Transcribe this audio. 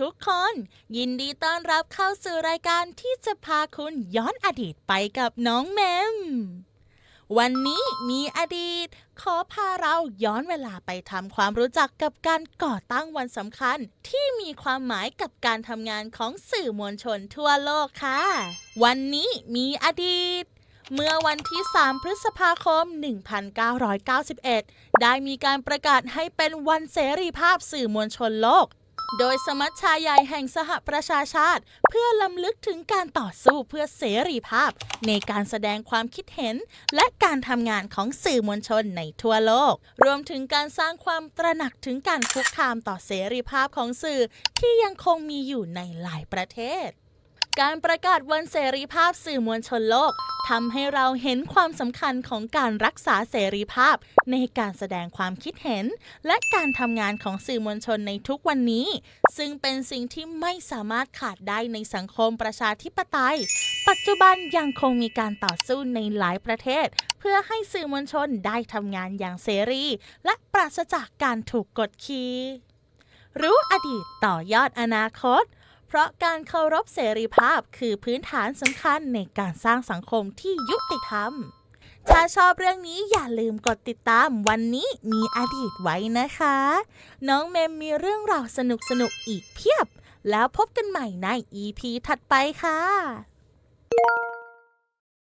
ทุกคน ยินดีต้อนรับเข้าสู่รายการที่จะพาคุณย้อนอดีตไปกับน้องแมม วันนี้มีอดีต ขอพาเราย้อนเวลาไปทำความรู้จักกับการก่อตั้งวันสำคัญ ที่มีความหมายกับการทำงานของสื่อมวลชนทั่วโลกค่ะ วันนี้มีอดีตเมื่อวันที่ 3 พฤษภาคม 1991 ได้มีการประกาศให้เป็นวันเสรีภาพสื่อมวลชนโลก โดยสมัชชาใหญ่แห่งสหประชาชาติ เพื่อลำลึกถึงการต่อสู้เพื่อเสรีภาพ ในการแสดงความคิดเห็น และการทำงานของสื่อมวลชนในทั่วโลก รวมถึงการสร้างความตระหนักถึงการคุกคามต่อเสรีภาพของสื่อที่ยังคงมีอยู่ในหลายประเทศ การประกาศวันเสรีภาพสื่อมวลชนโลกทำให้เราเห็นความสำคัญของการรักษาเสรีภาพ ในการแสดงความคิดเห็น และการทำงานของสื่อมวลชนในทุกวันนี้ ซึ่งเป็นสิ่งที่ไม่สามารถขาดได้ในสังคมประชาธิปไตย ปัจจุบันยังคงมีการต่อสู้ในหลายประเทศ เพื่อให้สื่อมวลชนได้ทำงานอย่างเสรี และปราศจากการถูกกดขี่รู้อดีตต่อยอดอนาคต เพราะการเคารพเสรีภาพคือพื้นฐานสำคัญในการสร้างสังคมที่ยุติธรรม ถ้าชอบเรื่องนี้อย่าลืมกดติดตามวันนี้มีอดีตไว้นะคะ น้องเมมมีเรื่องราวสนุกๆอีกเพียบ แล้วพบกันใหม่ใน EP ถัดไปค่ะ